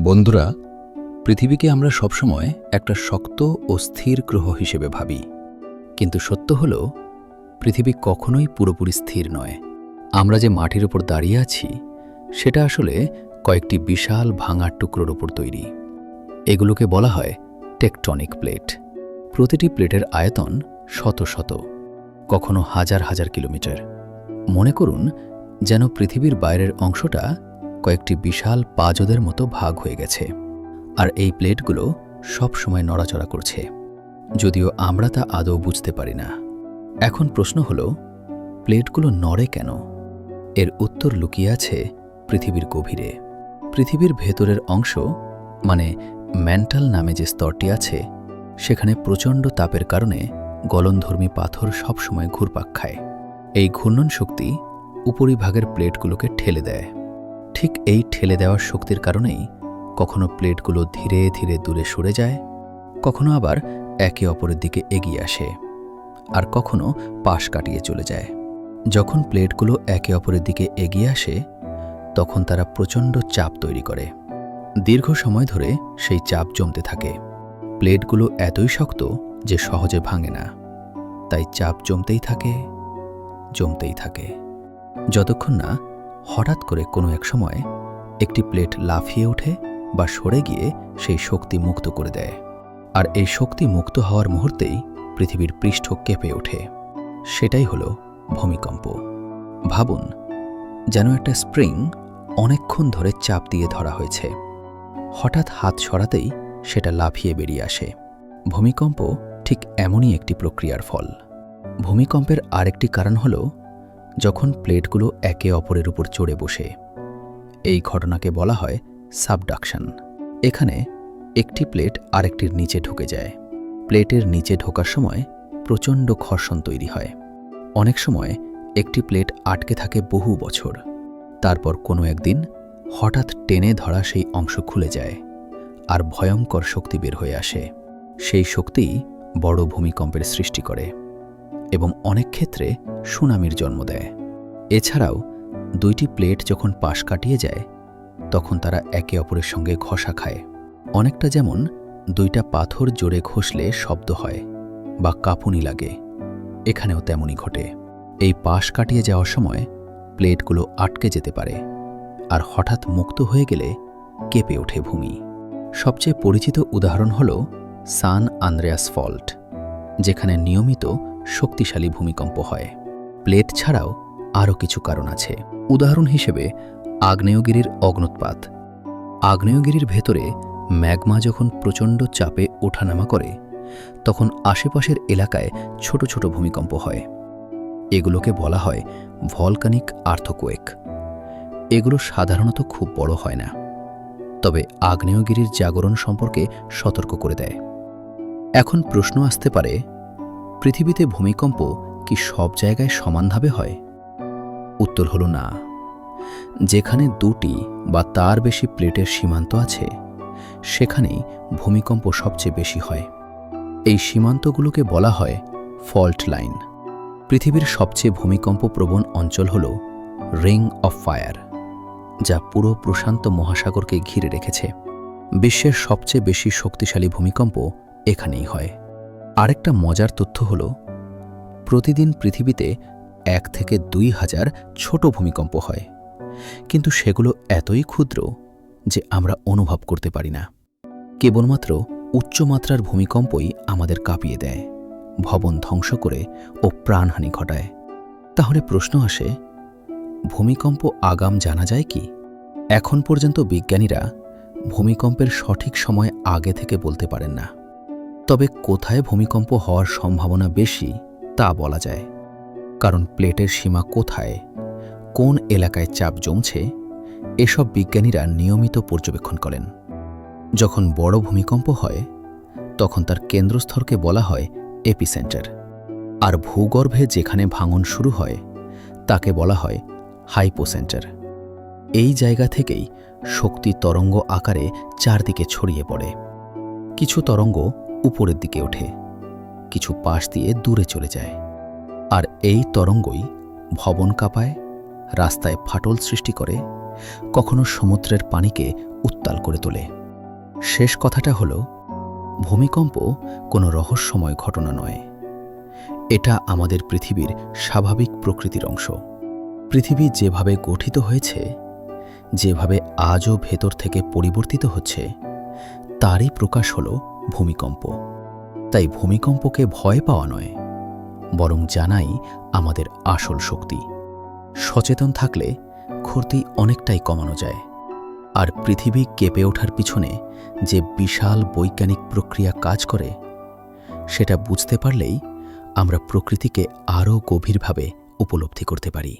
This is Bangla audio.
বন্ধুরা, পৃথিবীকে আমরা সবসময় একটা শক্ত ও স্থির গ্রহ হিসেবে ভাবি। কিন্তু সত্য হল, পৃথিবী কখনোই পুরোপুরি স্থির নয়। আমরা যে মাটির ওপর দাঁড়িয়ে আছি, সেটা আসলে কয়েকটি বিশাল ভাঙার টুকরোর ওপর তৈরি। এগুলোকে বলা হয় টেকটনিক প্লেট। প্রতিটি প্লেটের আয়তন শত শত, কখনো হাজার হাজার কিলোমিটার। মনে করুন, যেন পৃথিবীর বাইরের অংশটা কয়েকটি বিশাল পাজদের মতো ভাগ হয়ে গেছে, আর এই প্লেটগুলো সব সময় নড়াচড়া করছে। যদিও আমরা তা আদৌ বুঝতে পারি না। এখন প্রশ্ন হল, প্লেটগুলো নড়ে কেন? এর উত্তর লুকিয়ে আছে পৃথিবীর গভীরে। পৃথিবীর ভেতরের অংশ মানে ম্যান্টাল নামে যে স্তরটি আছে, সেখানে প্রচণ্ড তাপের কারণে গলনধর্মী পাথর সবসময় ঘুরপাক খায়। এই ঘূর্ণন শক্তি উপরিভাগের প্লেটগুলোকে ঠেলে দেয়। ঠিক এই ঠেলে দেওয়ার শক্তির কারণেই কখনো প্লেটগুলো ধীরে ধীরে দূরে সরে যায়, কখনো আবার একে অপরের দিকে এগিয়ে আসে, আর কখনো পাশ কাটিয়ে চলে যায়। যখন প্লেটগুলো একে অপরের দিকে এগিয়ে আসে, তখন তারা প্রচণ্ড চাপ তৈরি করে। দীর্ঘ সময় ধরে সেই চাপ জমতে থাকে। প্লেটগুলো এতই শক্ত যে সহজে ভাঙে না। তাই চাপ জমতেই থাকে জমতেই থাকে। যতক্ষণ না হঠাৎ করে কোনো এক সময় একটি প্লেট লাফিয়ে ওঠে বা সরে গিয়ে সেই শক্তি মুক্ত করে দেয়। আর এই শক্তি মুক্ত হওয়ার মুহূর্তেই পৃথিবীর পৃষ্ঠ কেঁপে ওঠে। সেটাই হলো ভূমিকম্প। ভাবুন, যেন একটা স্প্রিং অনেকক্ষণ ধরে চাপ দিয়ে ধরা হয়েছে। হঠাৎ হাত সরাতেই সেটা লাফিয়ে বেরিয়ে আসে। ভূমিকম্প ঠিক এমনই একটি প্রক্রিয়ার ফল। ভূমিকম্পের আরেকটি কারণ হল যখন প্লেটগুলো একে অপরের উপর চড়ে বসে। এই ঘটনাকে বলা হয় সাবডাকশন। এখানে একটি প্লেট আরেকটির নিচে ঢুকে যায়। প্লেটের নিচে ঢোকার সময় প্রচণ্ড ঘর্ষণ তৈরি হয়। অনেক সময় একটি প্লেট আটকে থাকে বহু বছর। তারপর কোনো একদিন হঠাৎ টেনে ধরা সেই অংশ খুলে যায় আর ভয়ঙ্কর শক্তি বের হয়ে আসে। সেই শক্তিই বড় ভূমিকম্পের সৃষ্টি করে। এবং অনেক ক্ষেত্রে সুনামির জন্ম দেয়। এছাড়াও, দুইটি প্লেট যখন পাশ কাটিয়ে যায়, তখন তারা একে অপরের সঙ্গে ঘষা খায়। অনেকটা যেমন দুইটা পাথর জোরে ঘষলে শব্দ হয় বা কাঁপুনি লাগে। এখানেও তেমনই ঘটে। এই পাশ কাটিয়ে যাওয়ার সময় প্লেটগুলো আটকে যেতে পারে আর হঠাৎ মুক্ত হয়ে গেলে কেঁপে ওঠে ভূমি। সবচেয়ে পরিচিত উদাহরণ হল সান আন্দ্রেয়াস ফল্ট, যেখানে নিয়মিত শক্তিশালী ভূমিকম্প হয়। প্লেট ছাড়াও আরও কিছু কারণ আছে। উদাহরণ হিসেবে, আগ্নেয়গিরির অগ্নুৎপাত আগ্নেয়গিরির ভেতরে ম্যাগমা যখন প্রচণ্ড চাপে ওঠানামা করে, তখন আশেপাশের এলাকায় ছোট ছোট ভূমিকম্প হয়। এগুলোকে বলা হয় ভলকানিক আর্থকোয়েক। এগুলো সাধারণত খুব বড় হয় না। তবে আগ্নেয়গিরির জাগরণ সম্পর্কে সতর্ক করে দেয়। এখন প্রশ্ন আসতে পারে পৃথিবীতে ভূমিকম্প কি সব জায়গায় সমানভাবে হয়? উত্তর হল না। যেখানে দুটি বা তার বেশি প্লেটের সীমান্ত আছে, সেখানেই ভূমিকম্প সবচেয়ে বেশি হয়। এই সীমান্তগুলোকে বলা হয় ফল্ট লাইন। পৃথিবীর সবচেয়ে ভূমিকম্প প্রবণ অঞ্চল হল রিং অফ ফায়ার, যা পুরো প্রশান্ত মহাসাগরকে ঘিরে রেখেছে। বিশ্বের সবচেয়ে বেশি শক্তিশালী ভূমিকম্প এখানেই হয়। আরেকটা মজার তথ্য হল, প্রতিদিন পৃথিবীতে এক থেকে দুই হাজার ছোট ভূমিকম্প হয়। কিন্তু সেগুলো এতই ক্ষুদ্র যে আমরা অনুভব করতে পারি না। কেবলমাত্র উচ্চমাত্রার ভূমিকম্পই আমাদের কাঁপিয়ে দেয়, ভবন ধ্বংস করে ও প্রাণহানি ঘটায়। তাহলে প্রশ্ন আসে, ভূমিকম্প আগাম জানা যায় কি? এখন পর্যন্ত বিজ্ঞানীরা ভূমিকম্পের সঠিক সময় আগে থেকে বলতে পারেন না। তবে কোথায় ভূমিকম্প হওয়ার সম্ভাবনা বেশি তা বলা যায়। কারণ প্লেটের সীমা কোথায়, কোন এলাকায় চাপ জমছে, এসব বিজ্ঞানীরা নিয়মিত পর্যবেক্ষণ করেন। যখন বড় ভূমিকম্প হয়, তখন তার কেন্দ্রস্থলকে বলা হয় এপিসেন্টার। আর ভূগর্ভে যেখানে ভাঙন শুরু হয়, তাকে বলা হয় হাইপোসেন্টার। এই জায়গা থেকেই শক্তি তরঙ্গ আকারে চারদিকে ছড়িয়ে পড়ে। কিছু তরঙ্গ উপরের দিকে ওঠে। কিছু পাশ দিয়ে দূরে চলে যায়। আর এই তরঙ্গই ভবন কাঁপায়, রাস্তায় ফাটল সৃষ্টি করে, কখনো সমুদ্রের পানিকে উত্তাল করে তোলে। শেষ কথাটা হলো, ভূমিকম্প কোনো রহস্যময় ঘটনা নয়। এটা আমাদের পৃথিবীর স্বাভাবিক প্রকৃতির অংশ। পৃথিবী যেভাবে গঠিত হয়েছে, যেভাবে আজও ভেতর থেকে পরিবর্তিত হচ্ছে, তারই প্রকাশ হল ভূমিকম্প। তাই ভূমিকম্পকে ভয় পাওয়া নয়, বরং জানাই আমাদের আসল শক্তি। সচেতন থাকলে ক্ষতি অনেকটাই কমানো যায়। আর পৃথিবী কেঁপে ওঠার পিছনে যে বিশাল বৈজ্ঞানিক প্রক্রিয়া কাজ করে, সেটা বুঝতে পারলেই আমরা প্রকৃতিকে আরও গভীরভাবে উপলব্ধি করতে পারি।